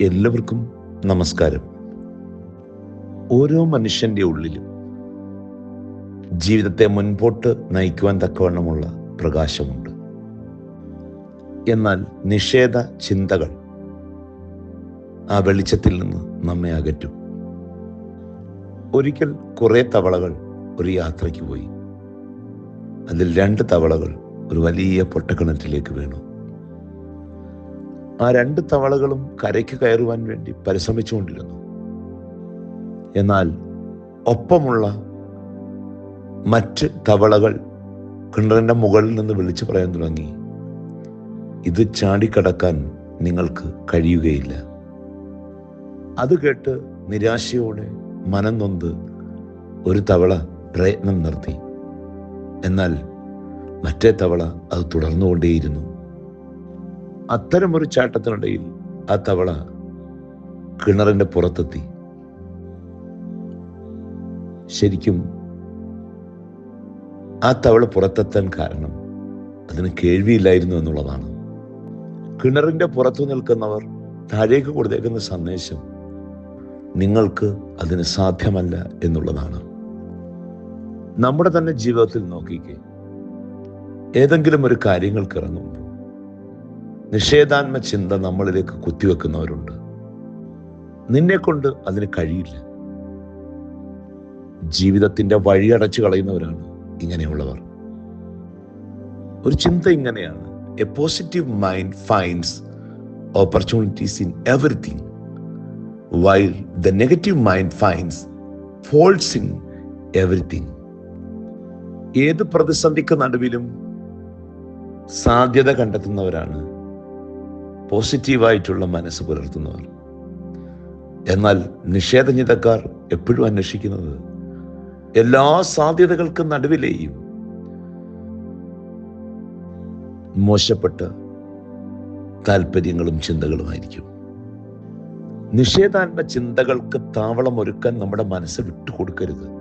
എല്ലാവർക്കും നമസ്കാരം. ഓരോ മനുഷ്യന്റെ ഉള്ളിലും ജീവിതത്തെ മുൻപോട്ട് നയിക്കുവാൻ തക്കവണ്ണമുള്ള പ്രകാശമുണ്ട്. എന്നാൽ നിഷേധ ചിന്തകൾ ആ വെളിച്ചത്തിൽ നിന്ന് നമ്മെ അകറ്റും. ഒരിക്കൽ കുറേ തവളകൾ ഒരു യാത്രയ്ക്ക് പോയി. അതിൽ രണ്ട് തവളകൾ ഒരു വലിയ പൊട്ടക്കിണറ്റിലേക്ക് വീണു. ആ രണ്ട് തവളകളും കരയ്ക്ക് കയറുവാൻ വേണ്ടി പരിശ്രമിച്ചുകൊണ്ടിരുന്നു. എന്നാൽ ഒപ്പമുള്ള മറ്റ് തവളകൾ കിണറിന്റെ മുകളിൽ നിന്ന് വിളിച്ചു പറയാൻ തുടങ്ങി. ഇത് ചാടിക്കടക്കാൻ നിങ്ങൾക്ക് കഴിയുകയില്ല. അത് കേട്ട് നിരാശയോടെ മനം നൊന്ത് ഒരു തവള പ്രയത്നം നിർത്തി. എന്നാൽ മറ്റേ തവള അത് തുടർന്നുകൊണ്ടേയിരുന്നു. അത്തരമൊരു ചാട്ടത്തിനിടയിൽ ആ തവള കിണറിന്റെ പുറത്തെത്തി. ശരിക്കും ആ തവള പുറത്തെത്താൻ കാരണം അതിന് കേൾവിയില്ലായിരുന്നു എന്നുള്ളതാണ്. കിണറിന്റെ പുറത്തു നിൽക്കുന്നവർ താഴേക്ക് കൊടുത്തേക്കുന്ന സന്ദേശം നിങ്ങൾക്ക് അതിന് സാധ്യമല്ല എന്നുള്ളതാണ്. നമ്മുടെ തന്നെ ജീവിതത്തിൽ നോക്കിക്കേ ഏതെങ്കിലും ഒരു കാര്യങ്ങൾക്ക് ഇറങ്ങുമ്പോൾ നിഷേധാത്മ ചിന്ത നമ്മളിലേക്ക് കുത്തിവെക്കുന്നവരുണ്ട്. നിന്നെ കൊണ്ട് അതിന് കഴിയില്ല. ജീവിതത്തിന്റെ വഴി അടച്ചു കളയുന്നവരാണ് ഇങ്ങനെയുള്ളവർ. ഒരു ചിന്ത ഇങ്ങനെയാണ്. A positive mind finds opportunities in everything while the negative mind finds faults in everything ഏത് പ്രതിസന്ധിക്ക് നടുവിലും സാധ്യത കണ്ടെത്തുന്നവരാണ് പോസിറ്റീവായിട്ടുള്ള മനസ്സ് പുലർത്തുന്നവർ. എന്നാൽ നിഷേധജ്ഞതക്കാർ എപ്പോഴും അന്വേഷിക്കുന്നത് എല്ലാ സാധ്യതകൾക്കും നടുവിലെയും മോശപ്പെട്ട താല്പര്യങ്ങളും ചിന്തകളുമായിരിക്കും. നിഷേധാത്മ ചിന്തകൾക്ക് താവളം ഒരുക്കാൻ നമ്മുടെ മനസ്സ് വിട്ടുകൊടുക്കരുത്.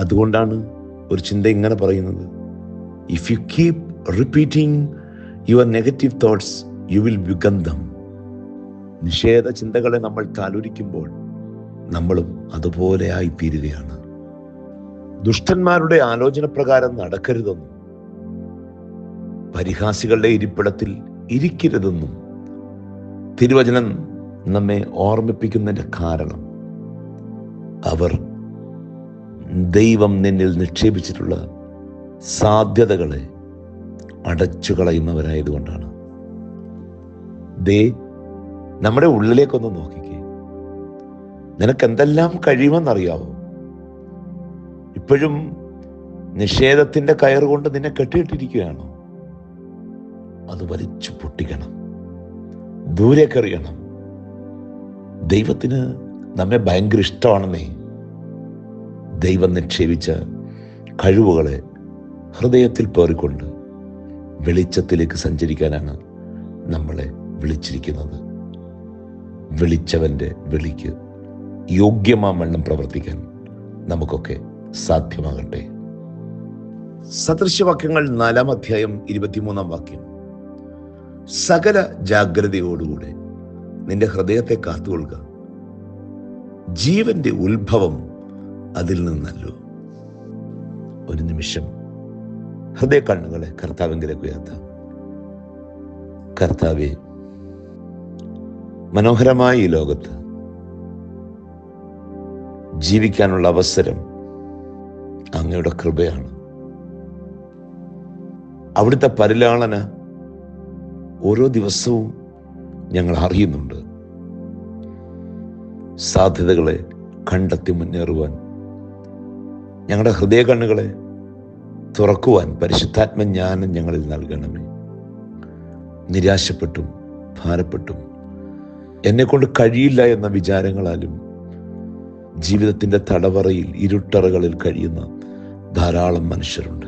അതുകൊണ്ടാണ് ഒരു ചിന്ത ഇങ്ങനെ പറയുന്നത്. If you keep repeating your negative thoughts you will വിഗന്ധം നിഷേധ ചിന്തകളെ നമ്മൾ താലൂരിക്കുമ്പോൾ നമ്മളും അതുപോലെ ആയിത്തീരുകയാണ്. ദുഷ്ടന്മാരുടെ ആലോചന പ്രകാരം നടക്കരുതെന്നും പരിഹാസികളുടെ ഇരിപ്പിടത്തിൽ ഇരിക്കരുതെന്നും തിരുവചനം നമ്മെ ഓർമ്മിപ്പിക്കുന്നതിന്റെ കാരണം അവർ ദൈവം നിന്നിൽ നിക്ഷേപിച്ചിട്ടുള്ള സാധ്യതകളെ അടച്ചു കളയുന്നവരായതുകൊണ്ടാണ് ദേ നമ്മുടെ ഉള്ളിലേക്കൊന്ന് നോക്കിക്കേ. നിനക്ക് എന്തെല്ലാം കഴിയുമെന്നറിയാവോ ഇപ്പോഴും നിഷേധത്തിന്റെ കയറുകൊണ്ട് നിന്നെ കെട്ടിയിട്ടിരിക്കുകയാണോ? അത് വലിച്ചു പൊട്ടിക്കണം. ദൂരേക്കെറിയണം ദൈവത്തിന് നമ്മെ ഭയങ്കര ഇഷ്ടമാണെന്നേ. ദൈവം നിക്ഷേപിച്ച കഴിവുകളെ ഹൃദയത്തിൽ പേറിക്കൊണ്ട് വെളിച്ചത്തിലേക്ക് സഞ്ചരിക്കാനാണ് നമ്മളെ വിളിച്ചിരിക്കുന്നത്. വിളിച്ചവന്റെ വിളിക്ക് യോഗ്യമാവണ്ണം പ്രവർത്തിക്കാൻ നമുക്കൊക്കെ സാധ്യമാകട്ടെ. സദൃശ്യവാക്യങ്ങൾ നാലാം അധ്യായം ഇരുപത്തിമൂന്നാം വാക്യം. സകല ജാഗ്രതയോടുകൂടെ നിന്റെ ഹൃദയത്തെ കാത്തുകൊള്ളുക. ജീവന്റെ ഉത്ഭവം അതിൽ നിന്നല്ലോ. ഒരു നിമിഷം ഹൃദയ കണ്ണുകളെ കർത്താവിങ്കിലേക്ക് ഉയർത്താം. കർത്താവെ മനോഹരമായ ഈ ലോകത്ത് ജീവിക്കാനുള്ള അവസരം അങ്ങയുടെ കൃപയാണ്. അവിടുത്തെ പരിലാളന ഓരോ ദിവസവും ഞങ്ങൾ അറിയുന്നുണ്ട്. സാധ്യതകളെ കണ്ടെത്തി മുന്നേറുവാൻ ഞങ്ങളുടെ ഹൃദയ കണ്ണുകളെ തുറക്കുവാൻ പരിശുദ്ധാത്മ ജ്ഞാനം ഞങ്ങളിൽ നൽകണമേ. നിരാശപ്പെട്ടും ഭാരപ്പെട്ടും എന്നെ കൊണ്ട് കഴിയില്ല എന്ന വിചാരങ്ങളാലും ജീവിതത്തിന്റെ തടവറയിൽ ഇരുട്ടറകളിൽ കഴിയുന്ന ധാരാളം മനുഷ്യരുണ്ട്.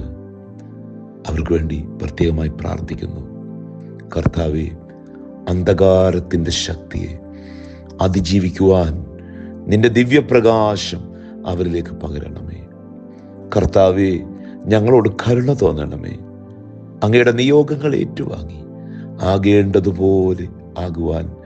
അവർക്ക് വേണ്ടി പ്രത്യേകമായി പ്രാർത്ഥിക്കുന്നു. കർത്താവെ അന്ധകാരത്തിന്റെ ശക്തിയെ അതിജീവിക്കുവാൻ നിന്റെ ദിവ്യപ്രകാശം അവരിലേക്ക് പകരണമേ. കർത്താവെ ഞങ്ങളോട് കരുണ തോന്നണമേ. അങ്ങയുടെ നിയോഗങ്ങൾ ഏറ്റുവാങ്ങി ആകേണ്ടതുപോലെ ആകുവാൻ